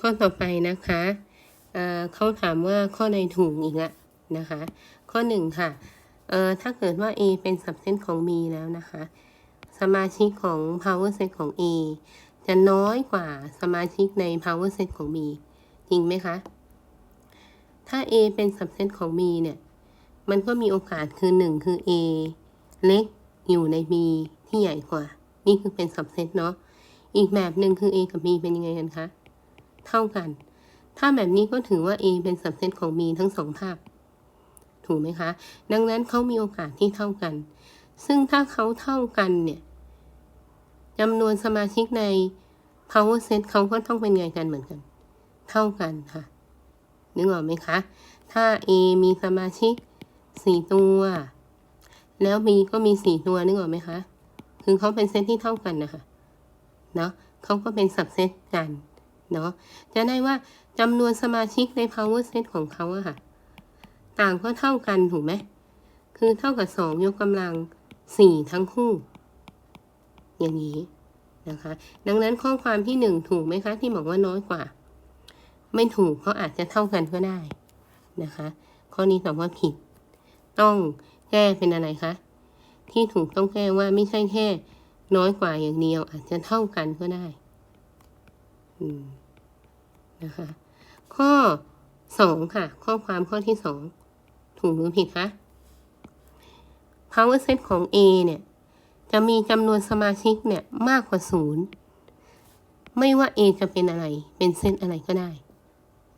ข้อต่อไปนะคะเเขาถามว่าข้อใดถูกอีกละนะคะ ข้อหนึ่งค่ะเอ่อถ้าเกิดว่า A เป็น subset ของ B แล้วนะคะ สมาชิกของ power set ของ A จะน้อยกว่าสมาชิกใน power set ของ B จริงไหมคะ ถ้า A เป็น subset ของ B เนี่ย มันก็มีโอกาสคือหนึ่งคือ A เล็กอยู่ใน B ที่ใหญ่กว่า นี่คือเป็น subset เนาะ อีกแบบหนึ่งคือ A กับ B เป็นยังไงกันคะ เท่ากัน ถ้าแบบนี้ก็ถือว่า A เป็น subset ของ B ทั้งสองภาพ ถูกไหมคะ ดังนั้นเขามีโอกาสที่เท่ากัน ซึ่งถ้าเขาเท่ากันเนี่ยจำนวนสมาชิกใน power set เขาก็ต้องเป็นไงกันเหมือนกัน เท่ากันค่ะ นึกออกไหมคะ ถ้า A มีสมาชิกสี่ตัว แล้ว B ก็มีสี่ตัวนึกออกไหมคะ คือเขาเป็นเซตที่เท่ากันนะคะ เนาะเขาก็เป็นสับเซตกัน เนาะจะได้ว่าจำนวนสมาชิกใน power set ของเขาอะค่ะ ต่างก็เท่ากันถูกไหมคือเท่ากับสองยกกำลังสี่ทั้งคู่ อย่างนี้นะคะ ดังนั้นข้อความที่หนึ่งถูกไหมคะที่บอกว่าน้อยกว่า ไม่ถูกเพราะอาจจะเท่ากันก็ได้นะคะ ข้อนี้ตอบว่าผิด ต้องแก้เป็นอะไรคะที่ถูกต้องแก้ว่าไม่ใช่แค่ น้อยกว่าอย่างเดียวอาจจะเท่ากันก็ได้ นะคะ ข้อสองค่ะ ข้อความข้อที่สองถูกหรือผิดคะ power set ของ A เนี่ย จะมีจำนวนสมาชิกเนี่ยมากกว่าศูนย์ไม่ว่า A จะเป็นอะไร เป็นเซตอะไรก็ได้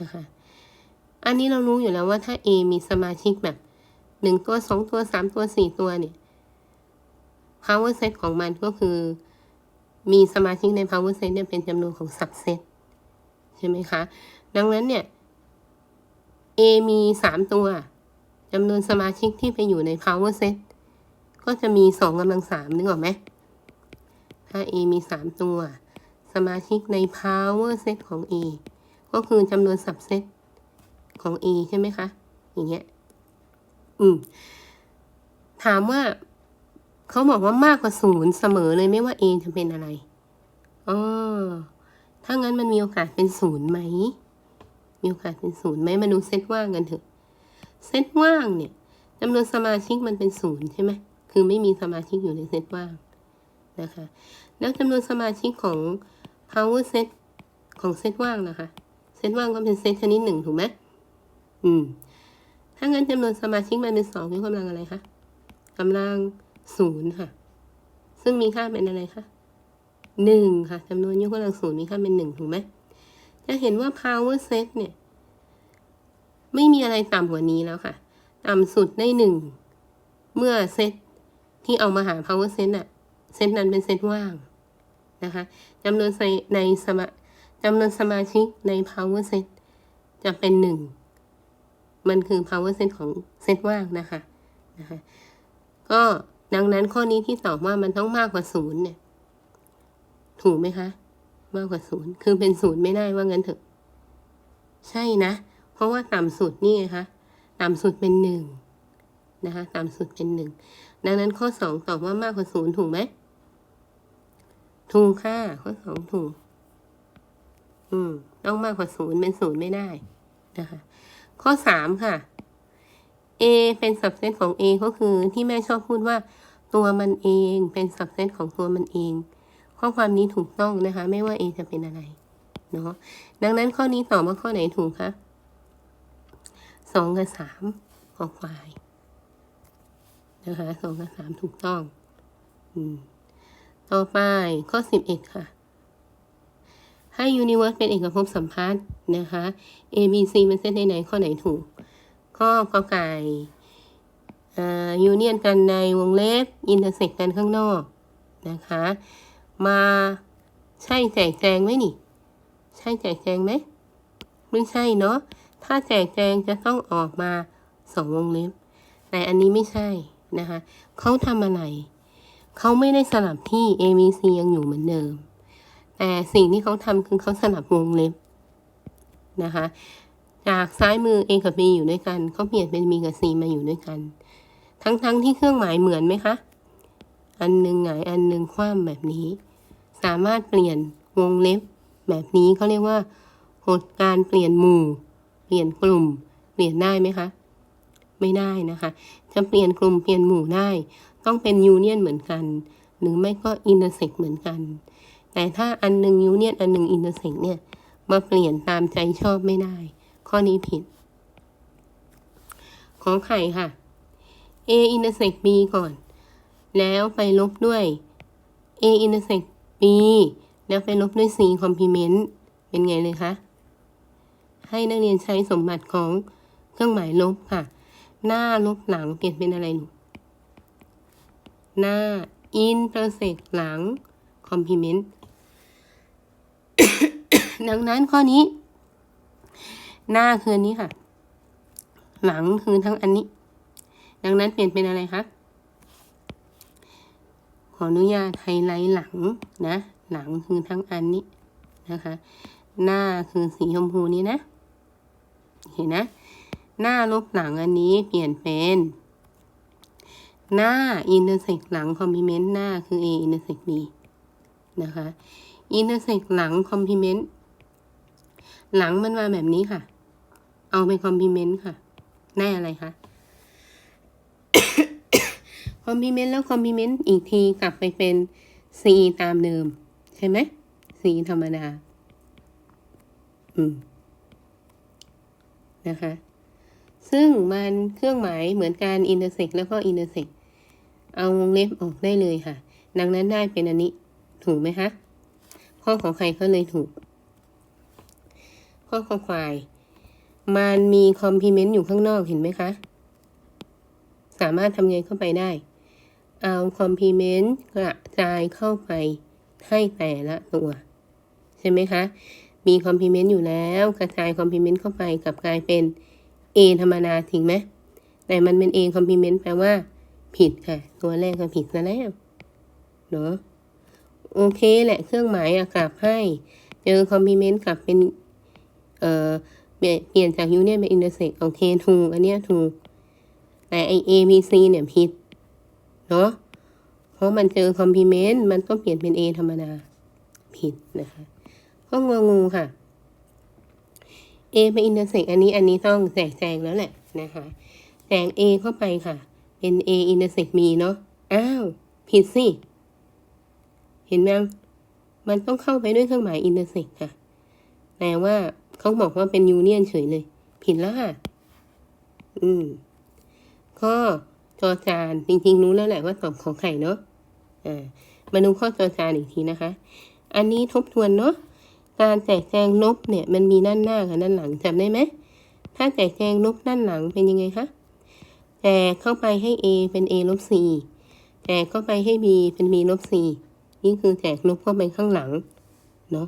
นะคะ อันนี้เรารู้อยู่แล้วว่าถ้า A มีสมาชิกแบบหนึ่งตัวสองตัวสามตัวสี่ตัวเนี่ย power set ของมันก็คือ มีสมาชิกใน power set เนี่ยเป็นจำนวนของ subset ใช่ไหมคะ ดังนั้นเนี่ย A มีสามตัวจำนวนสมาชิกที่ไปอยู่ใน power set ก็จะมีสองกำลังสามนึกออกไหม ถ้า A มีสามตัว สมาชิกใน power set ของ A ก็คือจำนวน subset ของ A ใช่ไหมคะ อย่างเงี้ย อืม ถามว่า เขาบอกว่ามากกว่าศูนย์เสมอเลยไม่ว่า A จะเป็นอะไรอ๋อถ้างั้นมันมีโอกาสเป็นศูนย์ไหม มีโอกาสเป็นศูนย์ไหมมาดูเซตว่างกันเถอะ เซตว่างเนี่ยจำนวนสมาชิกมันเป็นศูนย์ใช่ไหมคือไม่มีสมาชิกอยู่ในเซตว่างนะคะ แล้วจำนวนสมาชิกของ power set ของเซตว่างนะคะ เซตว่างก็เป็นเซตชนิดหนึ่งถูกไหมอืม ถ้างั้นจำนวนสมาชิกมันเป็นสองยกกำลังอะไรคะกำลัง ศูนย์ค่ะ ซึ่งมีค่าเป็นอะไรคะหนึ่งค่ะจำนวนยกกำลังศูนย์มีค่าเป็นหนึ่งถูกไหมจะเห็นว่า power set เนี่ย ไม่มีอะไรต่ำกว่านี้แล้วค่ะ ต่ำสุดได้หนึ่งเมื่อเซตที่เอามาหา power set อะเซตนั้นเป็นเซตว่างนะคะจำนวนในสมาจำนวนสมาชิกใน power set จะเป็นหนึ่งมันคือ power set ของเซตว่างนะคะนะคะ ก็ ดังนั้นข้อนี้ที่ตอบว่ามันต้องมากกว่าศูนย์เนี่ย ถูกไหมคะ มากกว่าศูนย์คือเป็นศูนย์ไม่ได้ว่างั้นเถอะ ใช่นะ เพราะว่าต่ำสุดนี่ไงคะต่ำสุดเป็นหนึ่งนะคะต่ำสุดเป็นหนึ่งดังนั้นข้อสองตอบว่ามากกว่าศูนย์ถูกไหมถูกค่ะ ข้อสองถูก อืม ต้องมากกว่าศูนย์เป็นศูนย์ไม่ได้นะคะ ข้อสามค่ะ A เป็น subset ของ A ก็คือที่แม่ชอบพูดว่า ตัวมันเองเป็น subset ของตัวมันเอง ข้อความนี้ถูกต้องนะคะ ไม่ว่า A จะเป็นอะไรเนาะดังนั้นข้อนี้ตอบว่าข้อไหนถูกคะสองกับสามของควายนะคะสองกับสามถูกต้อง อืม ต่อไปข้อสิบเอ็ดค่ะ ให้ universe เป็นเอกภพสัมพัทธ์นะคะ A B C เป็นเซตไหนข้อไหนถูก ข้อกอไก่ ยูเนียนกันในวงเล็บอินเตอร์เซ็กกันข้างนอกนะคะ มาใช่แจกแจงไหมนี่ ใช่แจกแจงไหมไม่ใช่เนาะถ้าแจกแจงจะต้องออกมาสองวงเล็บ แต่อันนี้ไม่ใช่นะคะเขาทำอะไร เขาไม่ได้สลับที่ A B C ยังอยู่เหมือนเดิม แต่สิ่งที่เขาทำคือเขาสลับวงเล็บนะคะ จากซ้ายมือ A กับ B อยู่ด้วยกัน เขาเปลี่ยนเป็น B กับ C มาอยู่ด้วยกัน ทั้งๆทที่เครื่องหมายเหมือนไหมคะ อันหนึ่งหงายอันหนึ่งคว่ำแบบนี้ สามารถเปลี่ยนวงเล็บ แบบนี้เขาเรียกว่ากฎการเปลี่ยนหมู่ เปลี่ยนกลุ่ม เปลี่ยนได้ไหมคะ ไม่ได้นะคะ จะเปลี่ยนกลุ่มเปลี่ยนหมู่ได้ ต้องเป็นยูเนียนเหมือนกัน หรือไม่ก็อินเตอร์เซ็กเหมือนกัน แต่ถ้าอันหนึ่งยูเนียนอันหนึ่งอินเตอร์เซ็กเนี่ยมาเปลี่ยนตามใจชอบไม่ได้ ข้อนี้ผิด ขอไข่ค่ะ A อินเตอร์เซ็ก B ก่อน แล้วไปลบด้วย A อินเตอร์เซ็ก B แล้วไปลบด้วย C คอมพลีเมนต์เป็นไงเลยคะ ให้นักเรียนใช้สมบัติของเครื่องหมายลบค่ะ หน้าลบหลังเปลี่ยนเป็นอะไรลูหน้า intersect หลัง complement ดังนั้นข้อนี้ หน้าคืออันนี้ค่ะ หลังคือทั้งอันนี้ ดังนั้นเปลี่ยนเป็นอะไรคะ ขออนุญาตไฮไลท์หลังนะ หลังคือทั้งอันนี้นะคะ หน้าคือสีชมพูนี้นะ เห็นนะ หน้าลบหลังอันนี้เปลี่ยนเป็น หน้า intersect หลัง complement หน้าคือ A intersect B นะคะ intersect หลัง complement หลังมันมาแบบนี้ค่ะ เอาไป complement ค่ะ ได้อะไรคะ complement แล้ว complement อีกทีกลับไปเป็น C ตามเดิม ใช่ไหม C ธรรมดา อืม นะคะ ซึ่งมันเครื่องหมายเหมือนการ intersect แล้วก็ intersect เอาวงเล็บออกได้เลยค่ะ ดังนั้นได้เป็นอันนี้ ถูกไหมคะข้อของใครก็เลยถูก ข้อของควาย มันมีคอมพลีเมนต์อยู่ข้างนอกเห็นไหมคะ สามารถทำไงเข้าไปได้ เอาคอมพลีเมนต์กระจายเข้าไปให้แต่ละตัว ใช่ไหมคะ มีคอมพลีเมนต์อยู่แล้วกระจายคอมพลีเมนต์เข้าไปกลับกลายเป็น A ธรรมดาถึงไหมแต่มันเป็น A คอมพลีเมนต์แปลว่า ผิดค่ะ ตัวแรกก็ผิดซะแล้วเนาะโอเคแหละเครื่องหมายอะกลับให้เจอคอมพลีเมนต์กลับเป็นเอ่อเปลี่ยนจากยูเนี่ยเป็นอินเตอร์เซ็กโอเคถูกอันเนี้ยถูกแต่ไอ A B C เนี่ยผิด เนาะเพราะมันเจอคอมพลีเมนต์มันต้องเปลี่ยนเป็น A ธรรมดาผิดนะคะก็งงูค่ะ A เป็นอินเตอร์เซ็กอันนี้อันนี้ต้องแจกแจงแล้วแหละนะคะแจก A เข้าไปค่ะ เป็น A อินเตอร์เซ็กมีเนาะอ้าวผิดสิเห็นไหมมันต้องเข้าไปด้วยเครื่องหมายอินเตอร์เซ็กค่ะแต่ว่าเขาบอกว่าเป็นยูเนียนเฉยเลย ผิดแล้วค่ะ อืมข้อ จอจานจริงๆรู้แล้วแหละว่าตอบของไข่เนาะอ่ามาดูข้อจอจานอีกทีนะคะ อันนี้ทบทวนเนาะการแจกแจงลบเนี่ยมันมีด้านหน้ากับด้านหลังจำได้ไหมถ้าแจกแจงลบด้านหลังเป็นยังไงคะแจกเข้าไปให้ A เป็น A ลบ C แจกเข้าไปให้ B เป็น B ลบ C นี่คือแจกลบเข้าไปข้างหลังเนาะ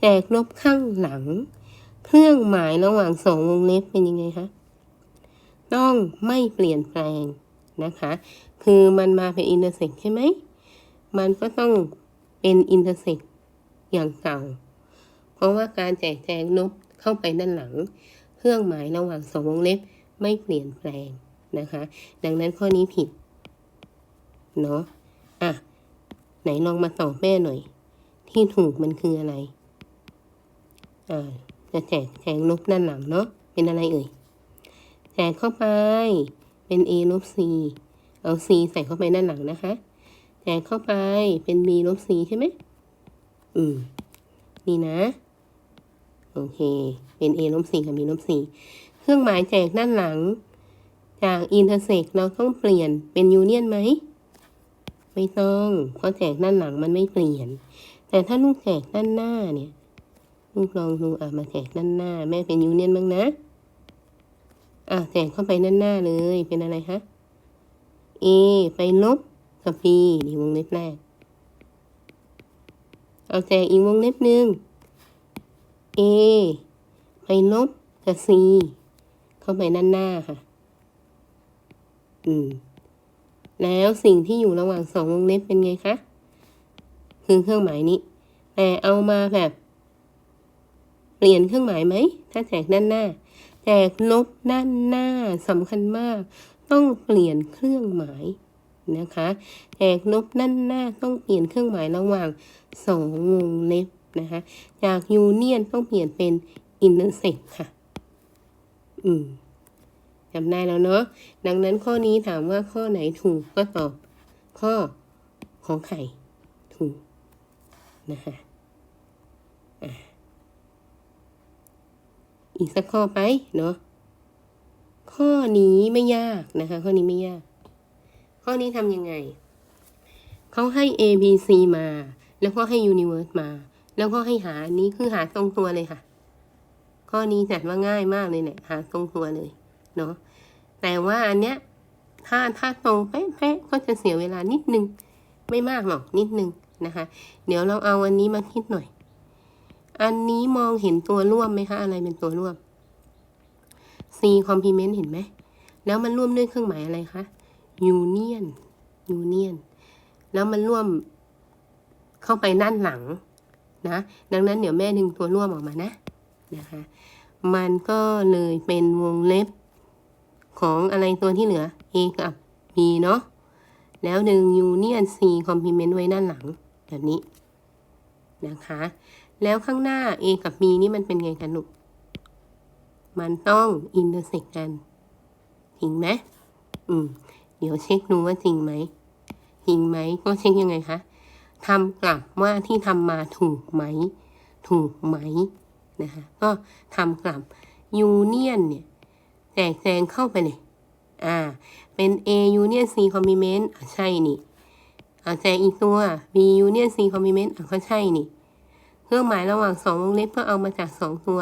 แจกลบข้างหลัง เครื่องหมายระหว่างสองวงเล็บเป็นยังไงคะต้องไม่เปลี่ยนแปลง นะคะ คือมันมาเป็นอินเตอร์เซ็กใช่ไหม มันก็ต้องเป็นอินเตอร์เซ็กอย่างเก่า เพราะว่าการแจกแจงลบเข้าไปด้านหลัง เครื่องหมายระหว่างสองวงเล็บไม่เปลี่ยนแปลงนะคะ ดังนั้นข้อนี้ผิด เนาะอะ ไหนลองมาตอบแม่หน่อย ที่ถูกมันคืออะไร อ่าจะแจกแจงลบด้านหลังเนาะ เป็นอะไรเอ่ย แจกเข้าไป เป็น a ลบ c เอา c ใส่เข้าไปด้านหลังนะคะแจกเข้าไปเป็น b ลบ c ใช่ไหมอืม นี่นะ โอเค เป็น a ลบ c กับ b ลบ c เครื่องหมายแจกด้านหลัง จาก intersect เราต้องเปลี่ยนเป็น union ไหม ไม่ต้อง เพราะแจกด้านหลังมันไม่เปลี่ยน แต่ถ้าลูกแจกด้านหน้าเนี่ย ลูกลองดูอะมาแจกด้านหน้า แม่เป็น union บ้างนะ อะแจกเข้าไปด้านหน้าเลย เป็นอะไรคะ A ไปลบกับ B นี่วงเล็บแรก เอาแจกอีกวงเล็บหนึ่ง A ไปลบกับ C เข้าไปด้านหน้าค่ะ อืม แล้วสิ่งที่อยู่ระหว่างสองวงเล็บเป็นไงคะ คือเครื่องหมายนี้ แต่เอามาแบบ เปลี่ยนเครื่องหมายไหม ถ้าแจกด้านหน้า แจกลบด้านหน้าสำคัญมาก ต้องเปลี่ยนเครื่องหมายนะคะแจกลบด้านหน้าต้องเปลี่ยนเครื่องหมายระหว่างสองวงเล็บนะคะจากยูเนียนต้องเปลี่ยนเป็นอินเตอร์เซ็กค่ะ อืมจำได้แล้วเนาะดังนั้นข้อนี้ถามว่าข้อไหนถูกก็ตอบ ข้อของไข่ถูกนะคะ อีกสักข้อไปเนาะข้อนี้ไม่ยากนะคะ ข้อนี้ไม่ยาก ข้อนี้ทำยังไง เขาให้ A B C มา แล้วก็ให้ Universe มา แล้วก็ให้หาอันนี้คือหาตรงตัวเลยค่ะ ข้อนี้จัดว่าง่ายมากเลยเนี่ยหาตรงตัวเลยเนาะแต่ว่าอันเนี้ยถ้าถ้าตรงเป๊ะๆก็จะเสียเวลานิดนึง ไม่มากหรอกนิดนึงนะคะ เดี๋ยวเราเอาอันนี้มาคิดหน่อย อันนี้มองเห็นตัวร่วมไหมคะ อะไรเป็นตัวร่วม C complement เห็นไหม แล้วมันร่วมด้วยเครื่องหมายอะไรคะ union union แล้วมันร่วมเข้าไปด้านหลังนะ ดังนั้นเดี๋ยวแม่ดึงตัวร่วมออกมานะนะคะ มันก็เลยเป็นวงเล็บของอะไรตัวที่เหลือ A กับ B เนาะ แล้วดึง union C complement ไว้ด้านหลังแบบนี้นะคะ แล้วข้างหน้า A กับ B นี่มันเป็นไงกันลูก มันต้อง intersect กันจริงไหมอืม เดี๋ยวเช็คดูว่าจริงไหมจริงไหมก็เช็คยังไงคะทำกลับว่าที่ทำมาถูกไหม ถูกไหมนะคะก็ทำกลับ union เนี่ยแจกแจงเข้าไปเลยอ่า เป็น A union C complement อะใช่นี่อ่าแจกอีกตัว B union C complement อะก็ใช่นี่ เครื่องหมายระหว่างสองวงเล็บก็เอามาจากสองตัว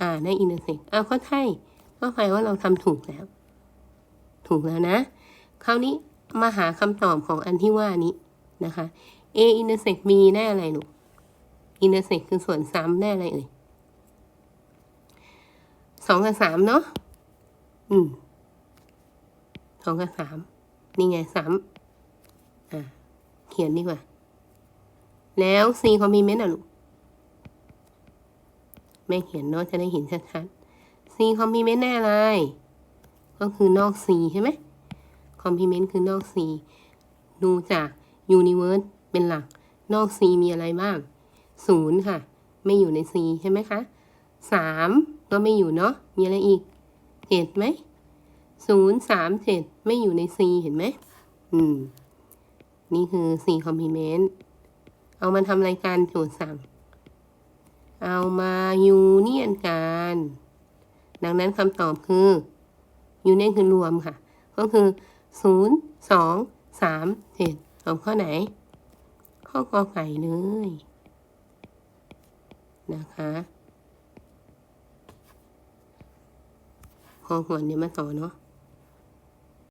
อ่าได้ intersect อ้าก็ใช่ก็แปลว่าเราทำถูกแล้ว ถูกแล้วนะ คราวนี้มาหาคำตอบของอันที่ว่านี้นะคะ A intersect B ได้อะไรลูก intersect คือส่วนซ้ำได้อะไรเอ่ยสองกับสามเนาะ อืมสองกับสามนี่ไงซ้ำอ่าเขียนดีกว่า แล้ว C complement อะลูก แม่เขียนเนาะจะได้เห็นชัดๆ C complement ได้อะไร ก็คือนอก C ใช่ไหม complement คือนอก C ดูจาก universe เป็นหลัก นอก C มีอะไรบ้างศูนย์ค่ะ ไม่อยู่ใน C ใช่ไหมคะสามก็ไม่อยู่เนาะ มีอะไรอีกเจ็ดไหมศูนย์สามเจ็ดไม่อยู่ใน C เห็นไหม อืม นี่คือ C complement เอามาทำรายการโจทย์สั่ง เอามายูเนียนกัน ดังนั้นคำตอบคือยูเนียนคือรวมค่ะ ก็คือศูนย์สองสามเจ็ดตอบข้อไหน ข้อกอไก่เลยนะคะพอหวนเดี๋ยวมาต่อเนาะ